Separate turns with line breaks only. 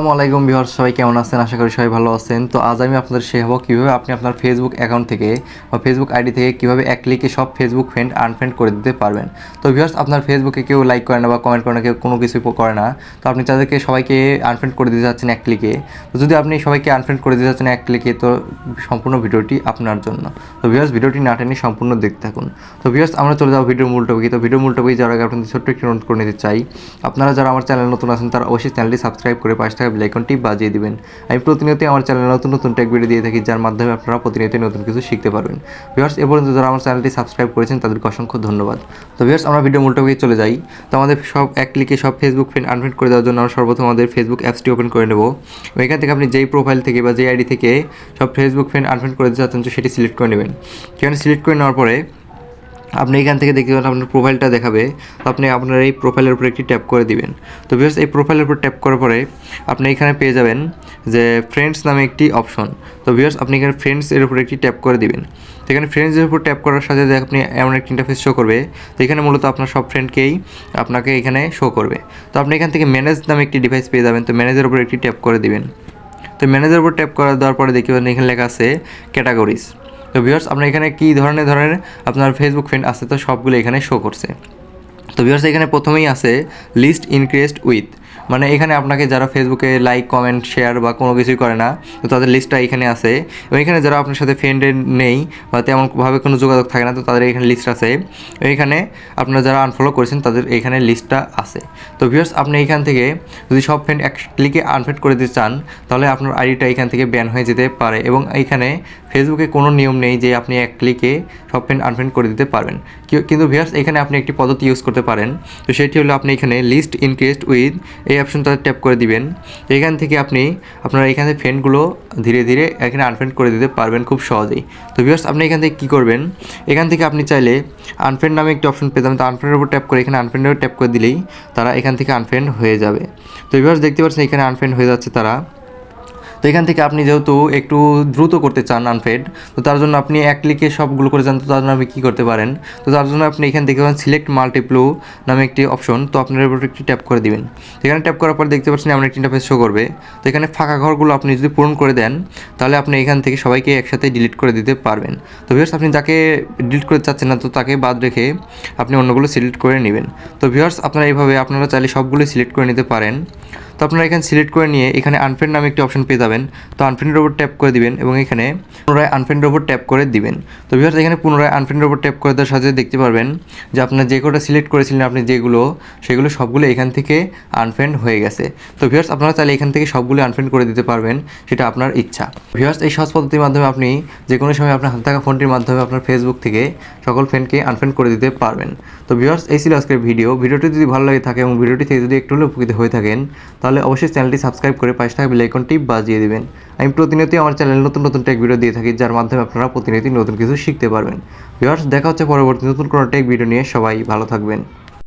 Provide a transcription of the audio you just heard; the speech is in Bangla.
আসসালামু আলাইকুম বিহার সবাই কেমন আছেন? আশা করি সবাই ভালো আছেন। তো আজ আমি আপনাদের শেখাবো কীভাবে আপনি আপনার ফেসবুক অ্যাকাউন্ট থেকে বা ফেসবুক আইডি থেকে কীভাবে এক ক্লিকে সব ফেসবুক ফ্রেন্ড আনফ্রেন্ড করে দিতে পারবেন। তো ভিউয়ার্স, আপনার ফেসবুকে কেউ লাইক করে না বা কমেন্ট করে না, কেউ কোনো কিছু করে না। তো আপনি তাদেরকে সবাইকে আনফ্রেন্ড করে দিতে যাচ্ছেন এক ক্লিকে তো যদি আপনি সবাইকে আনফ্রেন্ড করে দিতে যাচ্ছেন এক ক্লিকে তো সম্পূর্ণ ভিডিওটি আপনার জন্য। তো ভিউয়ার্স, ভিডিওটি না টেনে সম্পূর্ণ দেখতে থাকুন। তো ভিউয়ার্স, আমরা চলে যাব ভিডিওর মূল টপিকে তো ভিডিওর মূল টপিকে যাওয়ার আগে আপনাদের ছোট্ট একটি নোট করে নিতে চাই। আপনারা যারা আমার চ্যানেল নতুন আছেন, তারা অবশ্যই চ্যানেলটি সাবস্ক্রাইব করে পাশে বেলাইকনটি বাজিয়ে দিবেন। আমি প্রতিনিয়ত আমার চ্যানেলে নতুন নতুন টেক ভিডিও দিয়ে থাকি, যার মাধ্যমে আপনারা প্রতিনিয়ত নতুন কিছু শিখতে পারবেন। ভিউয়ার্স, এ পর্যন্ত যারা আমার চ্যানেলটি সাবস্ক্রাইব করেছেন, তাদেরকে অসংখ্য ধন্যবাদ। তো ভিউয়ার্স, আমরা ভিডিও মূল টপিকে চলে যাই। তো আমাদের সব এক ক্লিকে সব ফেসবুক ফ্রেন্ড আনফ্রেন্ড করে দেওয়ার জন্য আমরা সর্বপ্রথম আমাদের ফেসবুক অ্যাপসটি ওপেন করে নেব। এখান থেকে আপনি যেই প্রোফাইল থেকে বা যেই আইডি থেকে সব ফেসবুক ফ্রেন্ড আনফ্রেন্ড করে দিতে চাচ্ছেন, সেটি সিলেক্ট করে নেবেন। সেখানে সিলেক্ট করে নেওয়ার পরে আপনি এখান থেকে দেখতে পাবেন আপনার প্রোফাইলটা দেখাবে। তো আপনি আপনার এই প্রোফাইলের উপর একটি ট্যাপ করে দিবেন। তো বিকজ এই প্রোফাইলের উপর ট্যাপ করার পরে আপনি এখানে পেয়ে যাবেন যে ফ্রেন্ডস নামে একটি অপশন তো বিকজ আপনি এখানে ফ্রেন্ডস এর উপর একটি ট্যাপ করে দিবেন। তো এখানে ফ্রেন্ডসের উপর ট্যাপ করার সাথে সাথে আপনি এমন একটি ইন্টারফেস শো করবে। তো এখানে মূলত আপনার সব ফ্রেন্ডকেই আপনাকে এখানে শো করবে। তো আপনি এখান থেকে ম্যানেজ নামে একটি ডিভাইস পেয়ে যাবেন। তো ম্যানেজের উপর একটি ট্যাপ করে দিবেন। তো ম্যানেজার উপর ট্যাপ করে দেওয়ার পরে দেখতে পাবেন এখানে লেখা আছে ক্যাটাগরিজ তো ভিউয়ার্স আপনার এখানে কী ধরনের ধরনের আপনার ফেসবুক ফ্রেন্ড আছে তো সবগুলো এখানে শো করছে। তো ভিউয়ার্স এখানে প্রথমেই আছে লিস্ট ইনক্রিজড উইথ মানে এখানে আপনাকে যারা ফেসবুকে লাইক কমেন্ট শেয়ার বা কোনো কিছুই করে না, তো তাদের লিস্টটা এখানে আছে। এবং এখানে যারা আপনার সাথে ফ্রেন্ডের নেই বা তেমনভাবে কোনো যোগাযোগ থাকে না, তো তাদের এখানে লিস্ট আছে। এখানে আপনারা যারা আনফলো করেছেন, তাদের এখানে লিস্টটা আছে। তো ভিউয়ার্স আপনি এখান থেকে যদি সব ফ্রেন্ড এক ক্লিকে আনফ্রেন্ড করে দিতে চান, তাহলে আপনার আইডিটা এখান থেকে ব্যান হয়ে যেতে পারে। এবং এখানে ফেসবুকে কোনো নিয়ম নেই যে আপনি এক ক্লিকে সব ফ্রেন্ড আনফ্রেন্ড করে দিতে পারবেন। কিন্তু ভিউয়ার্স এখানে আপনি একটি পদ্ধতি ইউজ করতে পারেন। তো সেটি হলো আপনি এখানে লিস্ট ইনক্রিজড উইথ এই অপশনটা ট্যাপ করে দিবেন। এখান থেকে আপনি, আপনার এখানে ফ্রেন্ডগুলো ধীরে ধীরে এখানে আনফ্রেন্ড করে দিতে পারবেন খুব সহজেই। তো ভিউয়ার্স আপনি এখান থেকে কী করবেন? এখান থেকে আপনি চাইলে আনফ্রেন্ড নামে একটি অপশন পেতাম তো আনফ্রেন্ডের উপর ট্যাপ করে এখানে আনফ্রেন্ডের ট্যাপ করে দিলেই তারা এখান থেকে আনফ্রেন্ড হয়ে যাবে। তো ভিউয়ার্স দেখতে পাচ্ছেন এখানে আনফ্রেন্ড হয়ে যাচ্ছে তারা। তো এখান থেকে আপনি যেহেতু একটু দ্রুত করতে চান আনফেড তো তার জন্য আপনি এক ক্লিকে সবগুলো করে যান, তো তার জন্য আপনি কী করতে পারেন? তো তার জন্য আপনি এখান থেকে সিলেক্ট মাল্টিপ্লু নামে একটি অপশন তো আপনার উপর একটি ট্যাপ করে দিবেন। তো এখানে ট্যাপ করার পর দেখতে পাচ্ছেন এমন একটি ইন্টারফেস শো করবে। তো এখানে ফাঁকা ঘরগুলো আপনি যদি পূরণ করে দেন, তাহলে আপনি এখান থেকে সবাইকে একসাথে ডিলিট করে দিতে পারবেন। তো ভিউয়ার্স আপনি যাকে ডিলিট করতে চাচ্ছেন না, তো তাকে বাদ রেখে আপনি অন্যগুলো সিলেক্ট করে নেবেন। তো ভিউয়ার্স আপনারা এইভাবে আপনারা চাইলে সবগুলো সিলেক্ট করে নিতে পারেন। তো আপনারা এখানে সিলেক্ট করে নিয়ে এখানে আনফ্রেন্ড নামে একটি অপশন পেয়ে যাবেন। তো আনফ্রেন্ডের উপর ট্যাপ করে দিবেন এবং এখানে পুনরায় আনফ্রেন্ডের উপর ট্যাপ করে দিবেন। তো ভিউয়ার্স এখানে পুনরায় আনফ্রেন্ডের উপর ট্যাপ করে দেওয়ার সাথে দেখতে পারবেন যে আপনার যে কটা সিলেক্ট করেছিলেন আপনি যেগুলো, সেগুলো সবগুলো এখান থেকে আনফ্রেন্ড হয়ে গেছে। তো ভিউয়ার্স আপনারা চাইলে এখান থেকে সবগুলো আনফ্রেন্ড করে দিতে পারবেন, সেটা আপনার ইচ্ছা। ভিউয়ার্স এই সহজ পদ্ধতির মাধ্যমে আপনি যে কোনো সময় আপনার হাতে থাকা ফোনটির মাধ্যমে আপনার ফেসবুক থেকে সকল ফ্রেন্ডকে আনফ্রেন্ড করে দিতে পারবেন। তো ভিউয়ার্স এই ছিল আজকের ভিডিও ভিডিওটি যদি ভালো লাগে থাকে এবং ভিডিওটি থেকে যদি একটু হলেও উপকৃত হয়ে থাকেন, তাহলে অবশ্যই চ্যানেলটি সাবস্ক্রাইব করে পাশে থাকা বেলাইকনটি বাজিয়ে দেবেন। আমি প্রতিনিয়তই আমার চ্যানেলে নতুন নতুন টেক ভিডিও দিয়ে থাকি, যার মাধ্যমে আপনারা প্রতিনিয়তি নতুন কিছু শিখতে পারবেন। ভিউয়ার্স, দেখা হচ্ছে পরবর্তী নতুন কোনো টেক ভিডিও নিয়ে। সবাই ভালো থাকবেন।